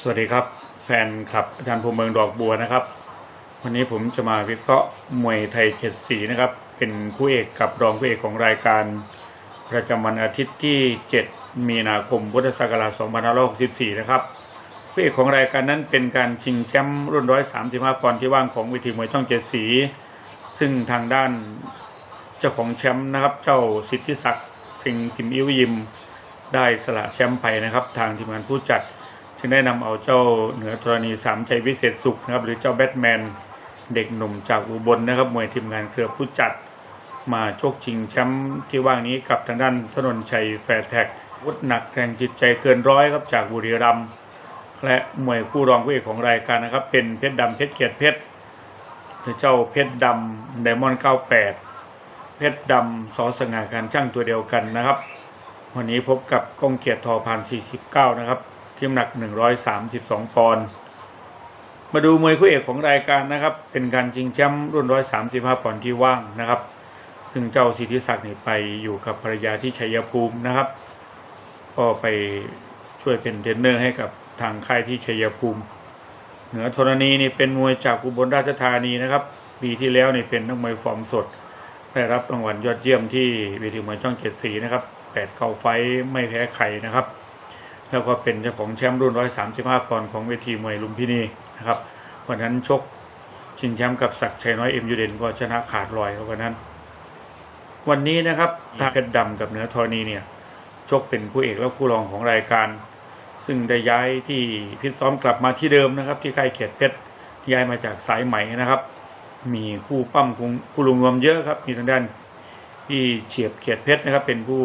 สวัสดีครับ แฟนคลับอาจารย์ภูมิเมืองดอกบัวนะครับ วันนี้ผมจะมาวิเคราะห์มวยไทยเจ็ดสีนะครับ เป็นคู่เอกกับรองคู่เอกของรายการ ประจำวันอาทิตย์ที่ 7 มีนาคมพุทธศักราช2564 นะครับคู่เอกของรายการนั้นเป็นการชิงแชมป์รุ่น 135 ปอนด์ที่ว่างของเวิธีมวยช่องเจ็ดสี ซึ่งทางด้านเจ้าของแชมป์นะครับ เจ้าสิทธิศักดิ์สิงห์สิมอิวยิม ได้สละแชมป์ไปนะครับ ทางทีมงานผู้จัด งได้นำเอาเจ้าเหนือธรณีสามชัยวิเศษสุขนะครับ หรือเจ้าแบทแมนเด็กหนุ่มจากอุบลนะครับมวยทีมงานเครือผู้จัดมาโชกชิงแชมป์ที่ว่างนี้กับทางด้านถนนชัยแฟร์แท็กวุฒหนักแรงจิตใจเกินร้อยครับจากบุรีรัมย์และมวยคู่รองคู่เอกของรายการนะครับ เป็นเพชรดำเพชรเกียรติเพชรหรือเจ้าเพชรดำไดมอนด์98 เพชรดำสอสง่าการช่างตัวเดียวกันนะครับ วันนี้พบกับกองเกียรติทอพัน49 นะครับ ที่น้ำหนัก 132 ปอนด์มาดูมวยคู่เอกของรายการนะครับ เป็นการชิงแชมป์รุ่น 135 ปอนด์ที่ว่างนะครับ ซึ่งเจ้าสิทธิศักดิ์นี่ไปอยู่กับภรรยาที่ชัยภูมินะครับ ก็ไปช่วยเป็นเทรนเนอร์ให้กับทางค่ายที่ชัยภูมิ เหนือธรณีนี่เป็นมวยจากอุบลราชธานีนะครับ ปีที่แล้วนี่เป็นนักมวยฟอร์มสด ได้รับรางวัลยอดเยี่ยมที่เวทีมวยช่องเจ็ดสีนะครับแปดเก้าไฟไม่แพ้ใครนะครับ แล้วก็เป็นเจ้าของแชมป์รุ่น 135 ปอนด์ของเวทีมวยลุมพินีนะครับวันนั้นชกชิงแชมป์กับศักดิ์ชัยน้อยเอ็มยูเดนก็ชนะขาดลอยครับวันนั้น วันนี้นะครับทางเพชรดำกับเหนือธรณีเนี่ยชกเป็นคู่เอกและคู่รองของรายการ ซึ่งได้ย้ายที่พิตซ้อมกลับมาที่เดิมนะครับ ที่ค่ายเขียดเพชรย้ายมาจากสายไหมนะครับ มีคู่ปั้มคู่คู่ลุงรวมเยอะครับ มีทางด้านที่เฉียบเขียดเพชรนะครับ เป็นผู้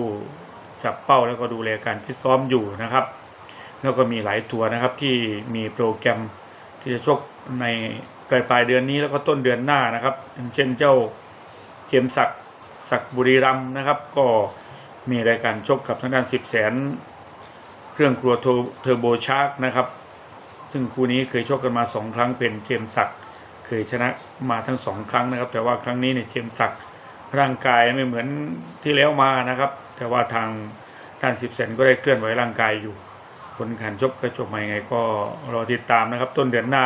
จับเป้าแล้วก็ดูแลการพิตซ้อมอยู่นะครับ แล้วก็มีหลายตัวนะครับที่มีโปรแกรมที่จะชกในปลายปลายเดือนนี้แล้วก็ต้นเดือนหน้านะครับ เช่นเจ้าเจมส์ศักดิ์ศักดิ์บุรีรัมนะครับ ก็มีรายการชกกับทางด้านสิบแสนเครื่องครัวเทอร์โบชาร์กนะครับ ซึ่งคู่นี้เคยชกกันมาสองครั้งเป็นเจมส์ศักดิ์เคยชนะมาทั้งสองครั้งนะครับ แต่ว่าครั้งนี้เนี่ยเจมส์ศักดิ์ ร่างกายไม่เหมือนที่แล้วมานะครับ แต่ว่าทางด้านสิบแสนก็ได้เคลื่อนไหวร่างกายอยู่ผลการชกกระจบมายังไงก็รอติดตามนะครับ ต้นเดือนหน้า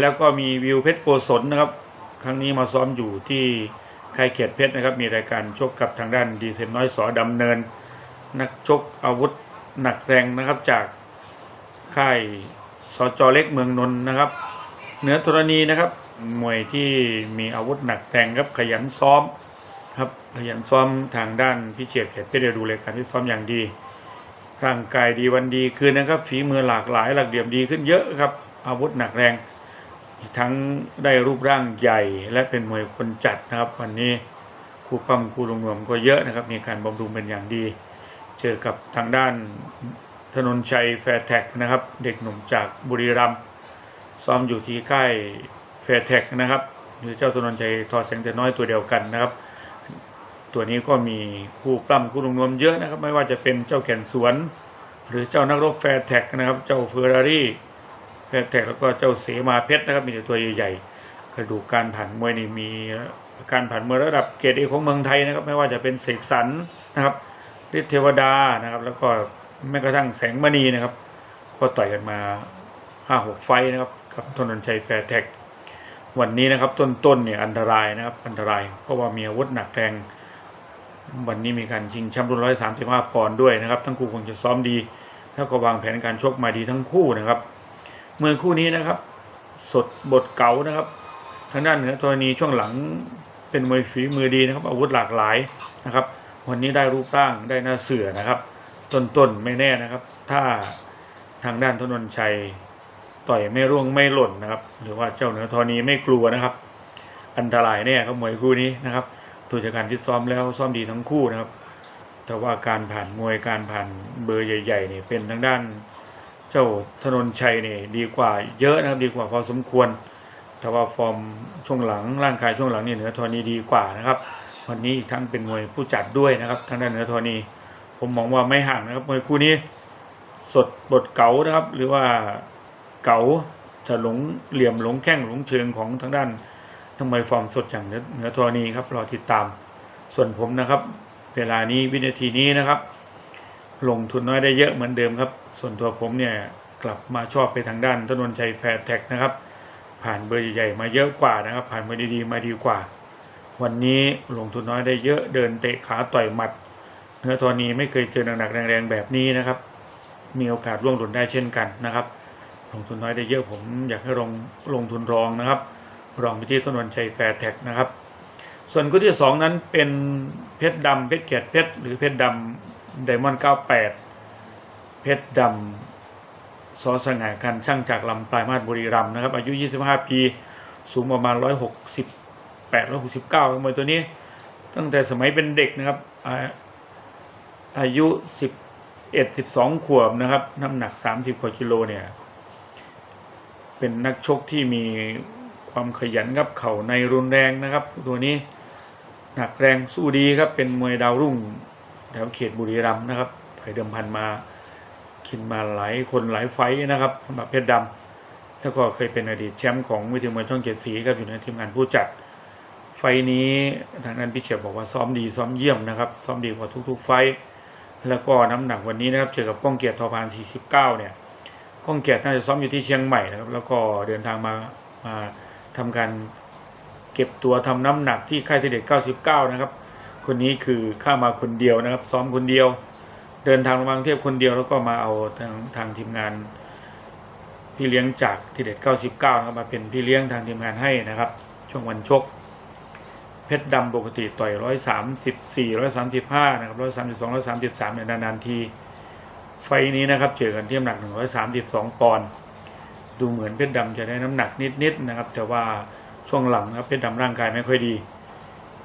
แล้วก็มีวิวเพชรโกศลนะครับ ครั้งนี้มาซ้อมอยู่ที่ค่ายเกียรติเพชรนะครับ มีรายการชกกับทางด้านดีเซนน้อยสอดำเนิน นักชกอาวุธหนักแรงนะครับจากค่ายสจเล็กเมืองนนท์นะครับเหนือธรณีนะครับมวยที่มีอาวุธหนักแรงครับขยันซ้อม ครับขยันซ้อมทางด้านพิเชียรเกียรเพชรเดี๋ยวดูรายการที่ซ้อมอย่างดี ร่างกายดีวันดีคืนนะครับฝีมือหลากหลายหลักเหลี่ยมดีขึ้นเยอะครับ อาวุธหนักแรงอีกทั้งได้รูปร่างใหญ่และเป็นมวยคนจัดนะครับ วันนี้ครูปั้มครูลงนวมก็เยอะนะครับ มีการบำรุงเป็นอย่างดี เจอกับทางด้านถนนชัยแฟร์แท็กนะครับ เด็กหนุ่มจากบุรีรัมย์ซ้อมอยู่ที่ค่ายแฟร์แท็กนะครับหรือเจ้าถนนชัยทอแสงแต่น้อยตัวเดียวกันนะครับ ตัวนี้ก็มีคู่ปล้ำคู่ลงนวมเยอะนะครับ ไม่ว่าจะเป็นเจ้าแก่นสวน หรือเจ้านักรบแฟร์แท็กนะครับ เจ้าเฟอร์รารี่แฟร์แท็กแล้วก็เจ้าเสมาเพชรนะครับ มีแต่ตัวใหญ่ๆกระดูกการผ่านมวยนี่มีการผ่านมวยระดับเกรดเอของเมืองไทยนะครับ ไม่ว่าจะเป็นเสกสรรนะครับฤทธิเทวดานะครับ แล้วก็แม้กระทั่งแสงมณีนะครับ ก็ต่อยกันมาห้าหกไฟนะครับกับธนนชัยแฟร์แท็กวันนี้นะครับต้นๆเนี่ยอันตรายนะครับอันตรายเพราะว่ามีอาวุธหนักแรง วันนี้มีการชิงแชมป์รุ่นร้อยสามสิบห้าปอนด์ด้วยนะครับ ทั้งคู่คงจะซ้อมดี แล้วก็วางแผนการชกมาดีทั้งคู่นะครับ เมื่อคู่นี้นะครับ สดบทเก่านะครับ ทางด้านเหนือธรณีช่วงหลังเป็นมวยฝีมือดีนะครับ อาวุธหลากหลายนะครับ วันนี้ได้รูปร่างได้หน้าเสือนะครับต้นๆไม่แน่นะครับ ถ้าทางด้านธนนชัยต่อยไม่ร่วงไม่หล่นนะครับ หรือว่าเจ้าเหนือธรณีไม่กลัวนะครับ อันตรายแน่ครับมวยคู่นี้นะครับ ตัวจากการที่ซ้อมแล้วซ้อมดีทั้งคู่นะครับ แต่ว่าการผ่านมวยการผ่านเบอร์ใหญ่ๆเนี่ยเป็นทางด้านเจ้าธนนชัยเนี่ยดีกว่าเยอะนะครับดีกว่าพอสมควร แต่ว่าฟอร์มช่วงหลังร่างกายช่วงหลังเนี่ยเหนือธรณีดีกว่านะครับวันนี้อีกทั้งเป็นมวยผู้จัดด้วยนะครับทางด้านเหนือธรณีผมมองว่าไม่ห่างนะครับมวยคู่นี้ สดบทเก๋านะครับ หรือว่าเก๋าจะหลงเหลี่ยมหลงแข้งหลงเชิงของทางด้าน ทำไมฟอร์มสดอย่างเหนือธรณีครับรอติดตาม ส่วนผมนะครับ เวลานี้วินาทีนี้นะครับ ลงทุนน้อยได้เยอะเหมือนเดิมครับ ส่วนตัวผมเนี่ยกลับมาชอบไปทางด้านถนนชัยแฟร์แท็กนะครับ ผ่านเบอร์ใหญ่ๆมาเยอะกว่านะครับ ผ่านเบอร์ดีๆมาดีกว่า วันนี้ลงทุนน้อยได้เยอะเดินเตะขาต่อยหมัดเนื้อตัวนี้ไม่เคยเจอหนักๆแรงๆแบบนี้นะครับ มีโอกาสร่วงหล่นได้เช่นกันนะครับ ลงทุนน้อยได้เยอะผมอยากให้ลงลงทุนรองนะครับ รองไปที่ต้นนชัยแฟร์แท็กนะครับ ส่วนคู่ที่สองนั้นเป็นเพชรดำเพชรเกียรติเพชรหรือเพชรดำไดมอนด์98 เพชรดำซอสง่ากันช่างจากลำปลายมาศบุรีรัมย์นะครับ อายุ 25 ปี สูงประมาณ 168 169มวยตัวนี้ ตั้งแต่สมัยเป็นเด็กนะครับ อาอายุ 11 12 ขวบนะครับ น้ำหนัก 30กว่ากิโลเนี่ย เป็นนักชกที่มี ความขยันครับเข่าในรุนแรงนะครับ ตัวนี้หนักแรงสู้ดีครับเป็นมวยดาวรุ่งแถวเขตบุรีรัมย์นะครับถอยเดิมพันมาขินมาหลายคนหลายไฟนะครับสำหรับเพชรดำแล้วก็เคยเป็นอดีตแชมป์ของวิทยุมวยช่องเจ็ดสีครับอยู่ในทีมงานผู้จัด ไฟนี้ทางนั้นพี่เฉียบบอกว่าซ้อมดีซ้อมเยี่ยมนะครับซ้อมดีกว่าทุก ๆ ไฟแล้วก็น้ำหนักวันนี้นะครับเจอกับก้องเกียรติทอพาน49เนี่ยก้องเกียรติน่าจะซ้อมอยู่ที่เชียงใหม่นะครับแล้วก็เดินทางมามา ทำการเก็บตัวทำน้ำหนักที่ค่ายเทเด็ด99 นะครับ คนนี้คือข้ามาคนเดียวนะครับ ซ้อมคนเดียว เดินทางมากรุงเทพคนเดียวแล้วก็มาเอาทางทางทีมงานพี่เลี้ยงจากทีเด็ด99นะครับมาเป็นพี่เลี้ยงทางทีมงานให้นะครับ ช่วงวันชก เพชรดำปกติต่อย 134 135 นะครับ 132 133เนี่ยนานๆทีไฟนี้นะครับเจอกันที่น้ำหนัก 132 ปอนด์ ดูเหมือนเพชรดำจะได้น้ำหนักนิดๆนะครับ แต่ว่าช่วงหลังนะครับเพชรดำร่างกายไม่ค่อยดี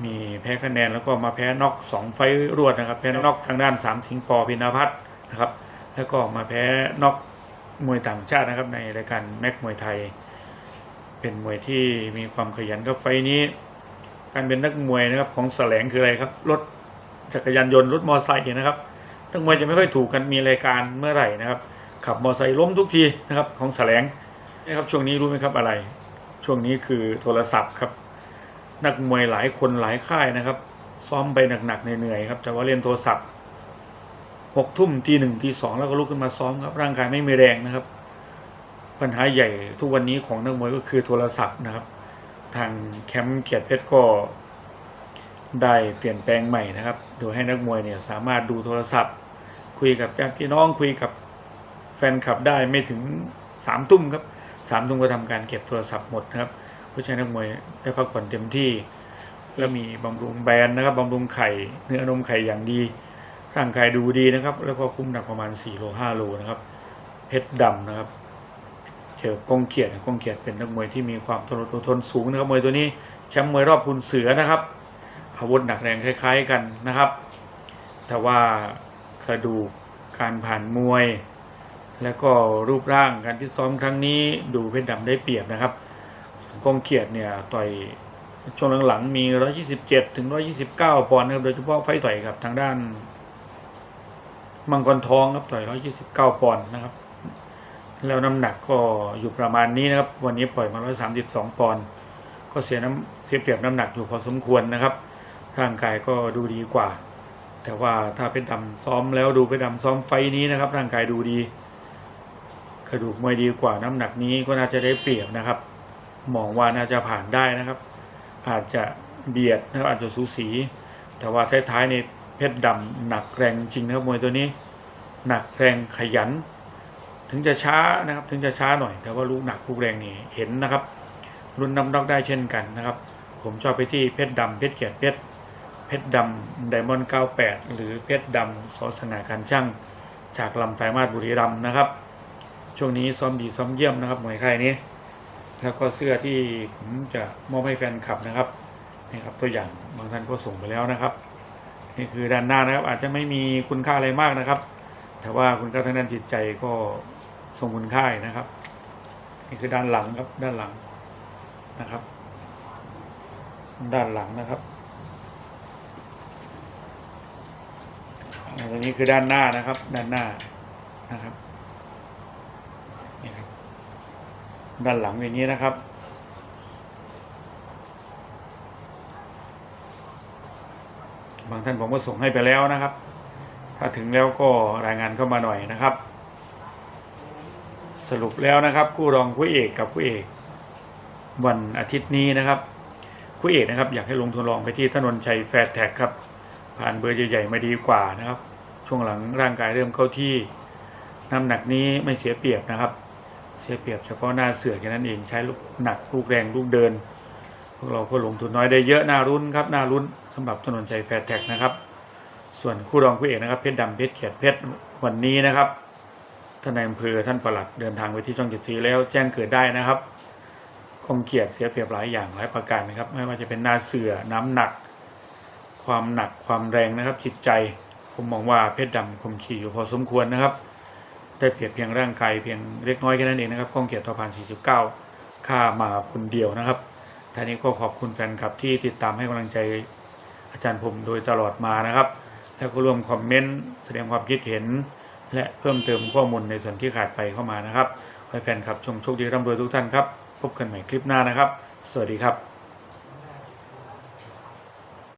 มีแพ้คะแนนแล้วก็มาแพ้น็อกสองไฟรวดนะครับ แพ้น็อกทางด้านสามสิงปอพินาพัฒน์นะครับ แล้วก็มาแพ้น็อกมวยต่างชาตินะครับ ในรายการแม็กมวยไทย เป็นมวยที่มีความขยันกับไฟนี้ การเป็นนักมวยนะครับของแสลงคืออะไรครับรถจักรยานยนต์รถมอเตอร์ไซค์นะครับทั้งมวยจะไม่ค่อยถูกกันมีรายการเมื่อไหร่นะครับขับมอเตอร์ไซค์ล้มทุกทีนะครับของแสลง นะครับช่วงนี้รู้ไหมครับอะไร ช่วงนี้คือโทรศัพท์ครับ นักมวยหลายคนหลายค่ายนะครับ ซ้อมไปหนักๆเหนื่อยๆครับแต่ว่าเล่นโทรศัพท์หกทุ่มตีหนึ่งตีสองแล้วก็ลุกขึ้นมาซ้อมครับร่างกายไม่มีแรงนะครับ ปัญหาใหญ่ทุกวันนี้ของนักมวยก็คือโทรศัพท์นะครับ ทางแคมป์เกียรติเพชรก็ได้เปลี่ยนแปลงใหม่นะครับ โดยให้นักมวยเนี่ยสามารถดูโทรศัพท์ คุยกับญาติพี่น้องคุยกับแฟนคลับได้ไม่ถึงสามทุ่มครับ สามทุ่มก็ทำการเก็บโทรศัพท์หมดนะครับ ผู้ชายนักมวยได้พักผ่อนเต็มที่ แล้วมีบำรุงแบรนด์นะครับบำรุงไข่เนื้อนมไข่อย่างดีร่างกายดูดีนะครับ แล้วก็คุ้มหนักประมาณ4โล5โลนะครับเพชรดำนะครับเจอกองเกียรติกองเกียรติเป็นนักมวยที่มีความทนอดทนสูงนะครับมวยตัวนี้แชมป์มวยรอบคุณเสือนะครับอาวุธหนักแรงคล้าย ๆ กันนะครับ แต่ว่ากระดูกการผ่านมวย แล้วก็รูปร่างการที่ซ้อมครั้งนี้ดูเพชรดำได้เปรียบนะครับกองเกียรติเนี่ยต่อยช่วงหลังๆมี 127 ถึง 129 ปอนด์นะครับ โดยเฉพาะไฟต่อยกับทางด้าน มังกรทองครับต่อย 129 ปอนด์นะครับ แล้วน้ำหนักก็อยู่ประมาณนี้นะครับ วันนี้ปล่อยมา 132 ปอนด์ก็เสียน้ำเสียเปรียบน้ำหนักอยู่พอสมควรนะครับ ร่างกายก็ดูดีกว่า แต่ว่าถ้าเป็นดำซ้อมแล้วดูเป็นดำซ้อมไฟนี้นะครับ ร่างกายดูดี ระดูกมวยดีกว่าน้ำหนักนี้ก็น่าจะได้เปรียบนะครับ มองว่าน่าจะผ่านได้นะครับ อาจจะเบียดนะครับอาจจะสูสี แต่ว่าท้ายๆในเพชรดำหนักแรงจริงนะครับมวยตัวนี้ หนักแรงขยัน ถึงจะช้านะครับถึงจะช้าหน่อย แต่ว่าลูกหนักลูกแรงนี่เห็นนะครับรุ่นน้ำนอกได้เช่นกันนะครับ ผมชอบไปที่เพชรดำเพชรเกียรติเพชรเพชรดำไดมอนด์98 หรือเพชรดำสอสง่าการช่างจากลำไยมาศบุรีรัมย์นะครับ ช่วงนี้ซ้อมดีซ้อมเยี่ยมนะครับมวยค่ายนี้แล้วก็เสื้อที่ผมจะมอบให้แฟนคลับนะครับนี่ครับตัวอย่างบางท่านก็ส่งไปแล้วนะครับ นี่คือด้านหน้านะครับ อาจจะไม่มีคุณค่าอะไรมากนะครับ แต่ว่าคุณค่าทางด้านจิตใจก็ทรงคุณค่านะครับ นี่คือด้านหลังครับด้านหลังนะครับ ด้านหลังนะครับอันนี้คือด้านหน้านะครับ ด้านหน้านะครับนี่ครับ ด้านหลังอย่างนี้นะครับ บางท่านผมก็ส่งให้ไปแล้วนะครับ ถ้าถึงแล้วก็รายงานเข้ามาหน่อยนะครับ สรุปแล้วนะครับ คู่รองคู่เอกกับคู่เอกวันอาทิตย์นี้นะครับคู่เอกนะครับ อยากให้ลงทุนลองไปที่ถนนชัยแฟร์แท็กครับ ผ่านเบอร์ใหญ่ๆมาดีกว่านะครับ ช่วงหลังร่างกายเริ่มเข้าที่น้ำหนักนี้ไม่เสียเปรียบนะครับ เสียเปรียบเฉพาะหน้าเสือแค่นั้นเองใช้ลูกหนักลูกแรงลูกเดิน พวกเราก็ลงทุนน้อยได้เยอะหน่ารุ้นครับหน่ารุ้นสำหรับถนนชัยแฟร์แท็กนะครับ ส่วนคู่รองคู่เอกนะครับเพชรดำเพชรเขียดเพชรวันนี้นะครับท่านนายอำเภอท่านปลัดเดินทางไปที่ช่องเจ็ดสีแล้วแจ้งเกิดได้นะครับ คงเกียรติเสียเปรียบหลายอย่างหลายประการนะครับ ไม่ว่าจะเป็นหน้าเสือน้ำหนัก ความหนักความแรงนะครับจิตใจ ผมมองว่าเพชรดำคมขี่อยู่พอสมควรนะครับ ได้เปรียบเพียงร่างกายเพียงเล็กน้อยแค่นั้นเองนะครับก้องเกียรติทอพาน49ค่ามาคนเดียวนะครับท่านี้ก็ขอบคุณแฟนคลับที่ติดตามให้กำลังใจอาจารย์ผมโดยตลอดมานะครับ แล้วก็ร่วมคอมเมนต์แสดงความคิดเห็น และเพิ่มเติมข้อมูลในส่วนที่ขาดไปเข้ามานะครับให้แฟนคลับชมโชคดีร่ำรวยทุกท่านครับ พบกันใหม่คลิปหน้านะครับ สวัสดีครับ